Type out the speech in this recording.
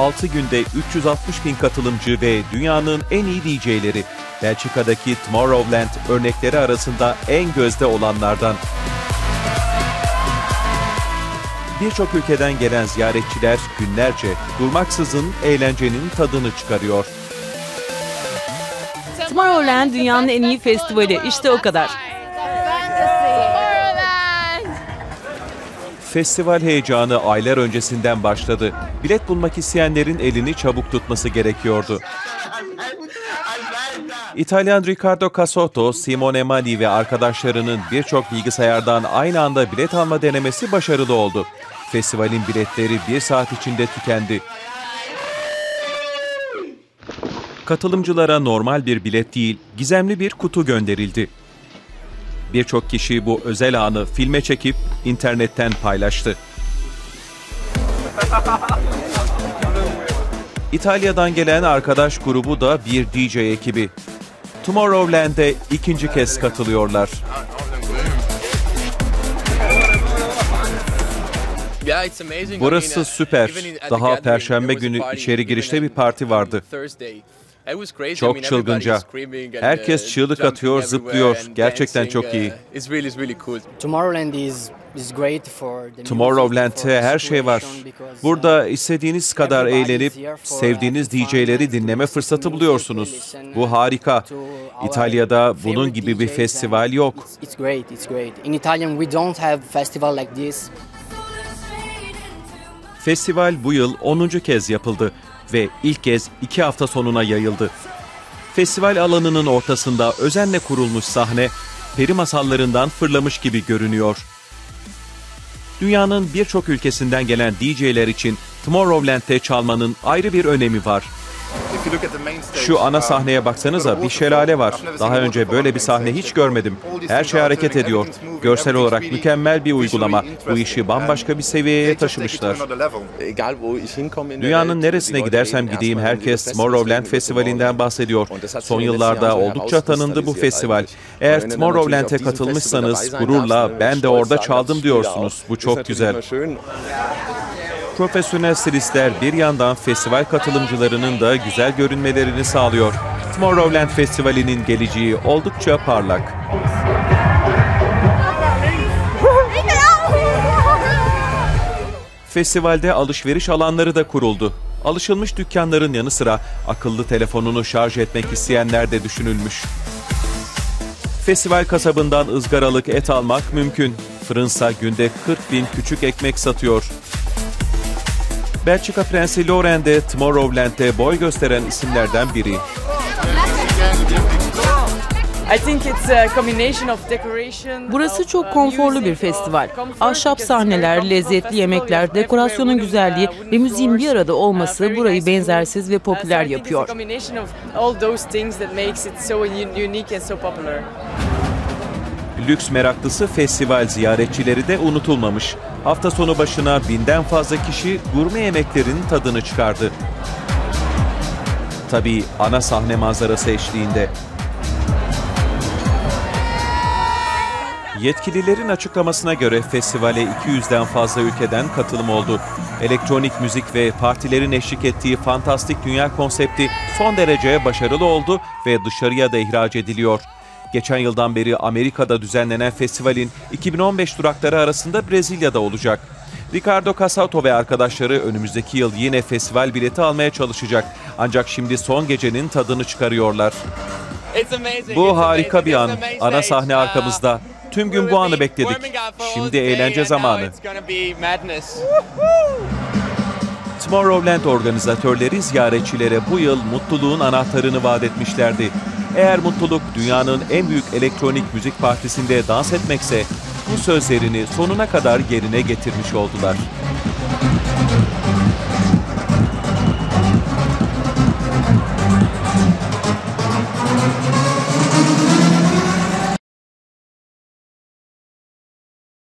6 günde 360 bin katılımcı ve dünyanın en iyi DJ'leri. Belçika'daki Tomorrowland örnekleri arasında en gözde olanlardan. Birçok ülkeden gelen ziyaretçiler günlerce durmaksızın eğlencenin tadını çıkarıyor. Tomorrowland dünyanın en iyi festivali. İşte o kadar. Festival heyecanı aylar öncesinden başladı. Bilet bulmak isteyenlerin elini çabuk tutması gerekiyordu. İtalyan Riccardo Casotto, Simone Mani ve arkadaşlarının birçok bilgisayardan aynı anda bilet alma denemesi başarılı oldu. Festivalin biletleri bir saat içinde tükendi. Katılımcılara normal bir bilet değil, gizemli bir kutu gönderildi. Birçok kişi bu özel anı filme çekip internetten paylaştı. İtalya'dan gelen arkadaş grubu da bir DJ ekibi. Tomorrowland'e ikinci kez katılıyorlar. Burası süper. Daha perşembe günü içeri girişte bir parti vardı. Çok çılgınca. Herkes çığlık atıyor, zıplıyor. Gerçekten çok iyi. Tomorrowland'te her şey var. Burada istediğiniz kadar eğlenip sevdiğiniz DJ'leri dinleme fırsatı buluyorsunuz. Bu harika. İtalya'da bunun gibi bir festival yok. Festival bu yıl 10. kez yapıldı ve ilk kez iki hafta sonuna yayıldı. Festival alanının ortasında özenle kurulmuş sahne, peri masallarından fırlamış gibi görünüyor. Dünyanın birçok ülkesinden gelen DJ'ler için Tomorrowland'de çalmanın ayrı bir önemi var. Şu ana sahneye baksanıza bir şelale var. Daha önce böyle bir sahne hiç görmedim. Her şey hareket ediyor. Görsel olarak mükemmel bir uygulama. Bu işi bambaşka bir seviyeye taşımışlar. Dünyanın neresine gidersem gideyim herkes Tomorrowland Festivali'nden bahsediyor. Son yıllarda oldukça tanındı bu festival. Eğer Tomorrowland'e katılmışsanız gururla ben de orada çaldım diyorsunuz. Bu çok güzel. Profesyonel stilistler bir yandan festival katılımcılarının da güzel görünmelerini sağlıyor. Tomorrowland Festivali'nin geleceği oldukça parlak. Festivalde alışveriş alanları da kuruldu. Alışılmış dükkanların yanı sıra akıllı telefonunu şarj etmek isteyenler de düşünülmüş. Festival kasabından ızgaralık et almak mümkün. Fırınsa günde 40 bin küçük ekmek satıyor. Belçika Prensi Loren de Tomorrowland'de boy gösteren isimlerden biri. Burası çok konforlu bir festival. Ahşap sahneler, lezzetli yemekler, dekorasyonun güzelliği ve müziğin bir arada olması burayı benzersiz ve popüler yapıyor. Lüks meraklısı festival ziyaretçileri de unutulmamış. Hafta sonu başına binden fazla kişi gurme yemeklerin tadını çıkardı. Tabii ana sahne manzarası eşliğinde. Yetkililerin açıklamasına göre festivale 200'den fazla ülkeden katılım oldu. Elektronik müzik ve partilerin eşlik ettiği fantastik dünya konsepti son derece başarılı oldu ve dışarıya da ihraç ediliyor. Geçen yıldan beri Amerika'da düzenlenen festivalin 2015 durakları arasında Brezilya'da olacak. Ricardo Casauto ve arkadaşları önümüzdeki yıl yine festival bileti almaya çalışacak. Ancak şimdi son gecenin tadını çıkarıyorlar. Bu harika bir an. Ana sahne arkamızda. Tüm gün bu anı bekledik. Şimdi eğlence zamanı. Tomorrowland organizatörleri ziyaretçilere bu yıl mutluluğun anahtarını vaat etmişlerdi. Eğer mutluluk dünyanın en büyük elektronik müzik partisinde dans etmekse bu sözlerini sonuna kadar yerine getirmiş oldular.